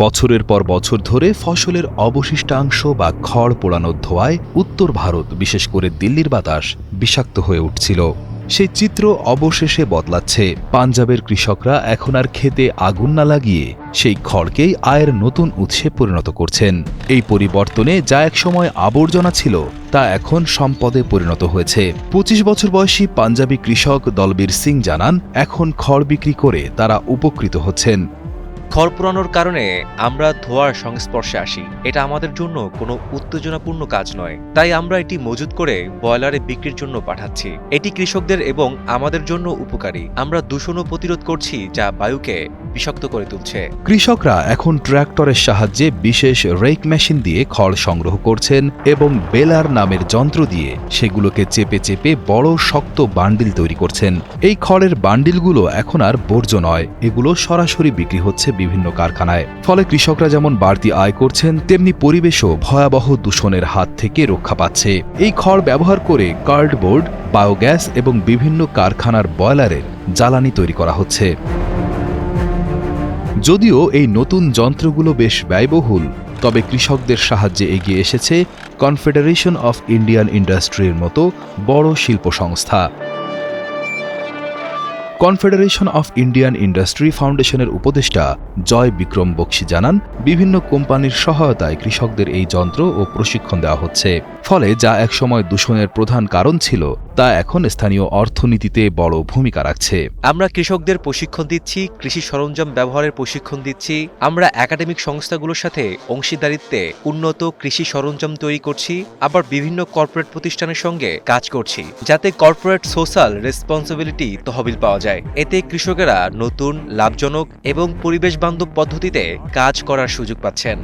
বছরের পর বছর ধরে ফসলের অবশিষ্টাংশ বা খড় পোড়ানোর ধোঁয়ায় উত্তর ভারত, বিশেষ করে দিল্লির বাতাস, বিষাক্ত হয়ে উঠছিল। সেই চিত্র অবশেষে বদলাচ্ছে। পাঞ্জাবের কৃষকরা এখন আর খেতে আগুন না লাগিয়ে সেই খড়কেই আয়ের নতুন উৎসে পরিণত করছেন। এই পরিবর্তনে যা একসময় আবর্জনা ছিল, তা এখন সম্পদে পরিণত হয়েছে। পঁচিশ বছর বয়সী পাঞ্জাবি কৃষক দলবীর সিং জানান, এখন খড় বিক্রি করে তারা উপকৃত হচ্ছেন। খড় পোড়ানোর কারণে আমরা ধোয়ার সংস্পর্শে আসি। এটা আমাদের জন্য কোনো উত্তেজনাপূর্ণ কাজ নয়। তাই আমরা এটি মজুত করে ব্রয়লারে বিক্রির জন্য পাঠাচ্ছি। এটি কৃষকদের এবং আমাদের জন্য উপকারী। আমরা দূষণও প্রতিরোধ করছি যা বায়ুকে বিষাক্ত করে তুলছে। কৃষকরা এখন ট্র্যাক্টরের সাহায্যে বিশেষ রেক মেশিন দিয়ে খড় সংগ্রহ করছেন এবং বেলার নামের যন্ত্র দিয়ে সেগুলোকে চেপে চেপে বড় শক্ত বান্ডিল তৈরি করছেন। এই খড়ের বান্ডিলগুলো এখন আর বর্জ্য নয়, এগুলো সরাসরি বিক্রি হচ্ছে বিভিন্ন কারখানায়। ফলে কৃষকরা যেমন বাড়তি আয় করছেন, তেমনি পরিবেশও ভয়াবহ দূষণের হাত থেকে রক্ষা পাচ্ছে। এই খড় ব্যবহার করে কার্ডবোর্ড, বায়োগ্যাস এবং বিভিন্ন কারখানার বয়লারের জ্বালানি তৈরি করা হচ্ছে। যদিও এই নতুন যন্ত্রগুলো বেশ ব্যয়বহুল, তবে কৃষকদের সাহায্যে এগিয়ে এসেছে কনফেডারেশন অফ ইন্ডিয়ান ইন্ডাস্ট্রির মতো বড় শিল্প সংস্থা। কনফেডারেশন অফ ইন্ডিয়ান ইন্ডাস্ট্রি ফাউন্ডেশনের উপদেষ্টা জয় বিক্রম বক্সি জানান, বিভিন্ন কোম্পানির সহায়তায় কৃষকদের এই যন্ত্র ও প্রশিক্ষণ দেওয়া হচ্ছে। ফলে যা একসময় দূষণের প্রধান কারণ ছিল তা এখন স্থানীয় অর্থনীতিতে বড় ভূমিকা রাখছে। আমরা কৃষকদের প্রশিক্ষণ দিচ্ছি, কৃষি সরঞ্জাম ব্যবহারের প্রশিক্ষণ দিচ্ছি, আমরা একাডেমিক সংস্থাগুলোর সাথে অংশীদারিত্বে উন্নত কৃষি সরঞ্জাম তৈরি করছি, আবার বিভিন্ন কর্পোরেট প্রতিষ্ঠানের সঙ্গে কাজ করছি, যাতে কর্পোরেট সোশ্যাল রেসপন্সিবিলিটি তহবিল পাওয়া যায়। এতে কৃষকেরা নতুন, লাভজনক এবং পরিবেশ বান্ধব পদ্ধতিতে কাজ করার সুযোগ পাচ্ছেন।